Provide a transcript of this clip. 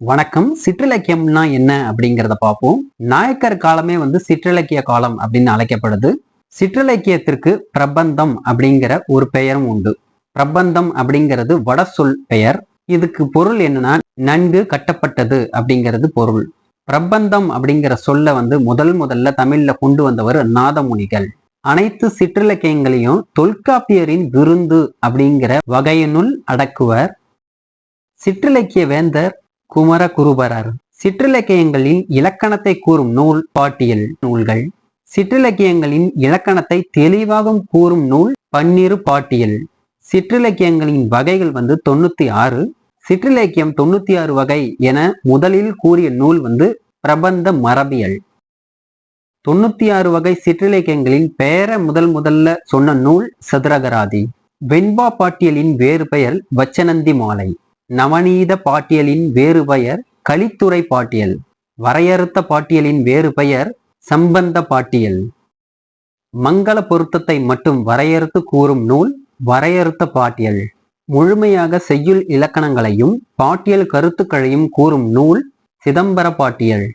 வணக்கம். சிற்றிலக்கியம்னா என்ன அப்படிங்கிறத பார்ப்போம். நாயக்கர் காலமே வந்து சிற்றிலக்கிய காலம் அப்படின்னு அழைக்கப்படுது. சிற்றிலக்கியத்திற்கு பிரபந்தம் அப்படிங்கிற ஒரு பெயரும் உண்டு. பிரபந்தம் அப்படிங்கிறது வட சொல் பெயர். இதுக்கு பொருள் என்னன்னா நன்கு கட்டப்பட்டது அப்படிங்கிறது பொருள். பிரபந்தம் அப்படிங்கிற சொல்ல வந்து முதல் முதல்ல தமிழ்ல கொண்டு வந்தவர் நாதமுனிகள். அனைத்து சிற்றிலக்கியங்களையும் தொல்காப்பியரின் விருந்து அப்படிங்கிற வகையினுள் அடக்குவர். சிற்றிலக்கிய வேந்தர் குமர குருபரர். சிற்றிலக்கியங்களின் இலக்கணத்தை கூறும் நூல் பாட்டியல் நூல்கள். சிற்றிலக்கியங்களின் இலக்கணத்தை தெளிவாக கூறும் நூல் பன்னிரு பாட்டியல். சிற்றிலக்கியங்களின் வகைகள் வந்து தொண்ணூத்தி ஆறு சிற்றிலக்கியம் தொண்ணூத்தி ஆறு வகை என முதலில் கூறிய நூல் வந்து பிரபந்த மரபியல். தொண்ணூத்தி ஆறு வகை சிற்றிலக்கியங்களின் பெயரை முதல் முதல்ல சொன்ன நூல் சதுரகராதி. வெண்பா பாட்டியலின் வேறு பெயர் வச்சனந்தி மாலை. நவநீத பாட்டியலின் வேறு பெயர் கலித்துறை பாட்டியல். வரையறுத்த பாட்டியலின் வேறு பெயர் சம்பந்த பாட்டியல். மங்கள பொருத்தத்தை மட்டும் வரையறுத்து கூறும் நூல் வரையறுத்த பாட்டியல். முழுமையாக செய்யுள் இலக்கணங்களையும் பாட்டியல் கருத்துக்களையும் கூறும் நூல் சிதம்பர பாட்டியல்.